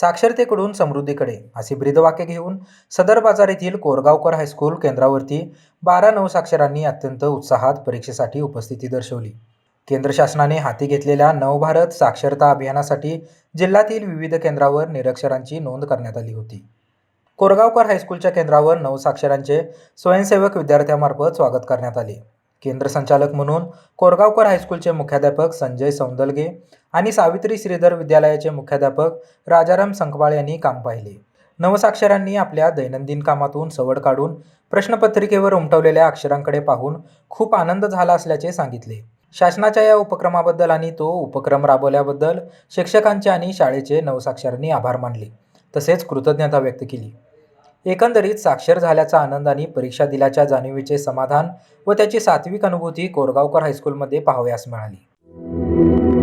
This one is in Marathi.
साक्षरतेकडून समृद्धीकडे असे ब्रीदवाक्य घेऊन सदर बाजार येथील कोरगावकर हायस्कूल केंद्रावरती बारा नवसाक्षरांनी अत्यंत उत्साहात परीक्षेसाठी उपस्थिती दर्शवली. केंद्र शासनाने हाती घेतलेल्या नवभारत साक्षरता अभियानासाठी जिल्ह्यातील विविध केंद्रावर निरक्षरांची नोंद करण्यात आली होती. कोरगावकर हायस्कूलच्या केंद्रावर नवसाक्षरांचे स्वयंसेवक विद्यार्थ्यांमार्फत स्वागत करण्यात आले. केंद्र संचालक म्हणून कोरगावकर हायस्कूलचे मुख्याध्यापक संजय सौंदलगे आणि सावित्री श्रीधर विद्यालयाचे मुख्याध्यापक राजाराम संकवाळ यांनी काम पाहिले. नवसाक्षरांनी आपल्या दैनंदिन कामातून सवड काढून प्रश्नपत्रिकेवर उमटवलेल्या अक्षरांकडे पाहून खूप आनंद झाला असल्याचे सांगितले. शासनाच्या या उपक्रमाबद्दल आणि तो उपक्रम राबवल्याबद्दल शिक्षकांचे आणि शाळेचे नवसाक्षरांनी आभार मानले. तसेच कृतज्ञता व्यक्त केली. एकंदरीत साक्षर झाल्याचा आनंदाने परीक्षा दिल्याच्या जाणीवीचे समाधान व त्याची सात्विक अनुभूती कोरगावकर हायस्कूलमध्ये पाहावयास मिळाली.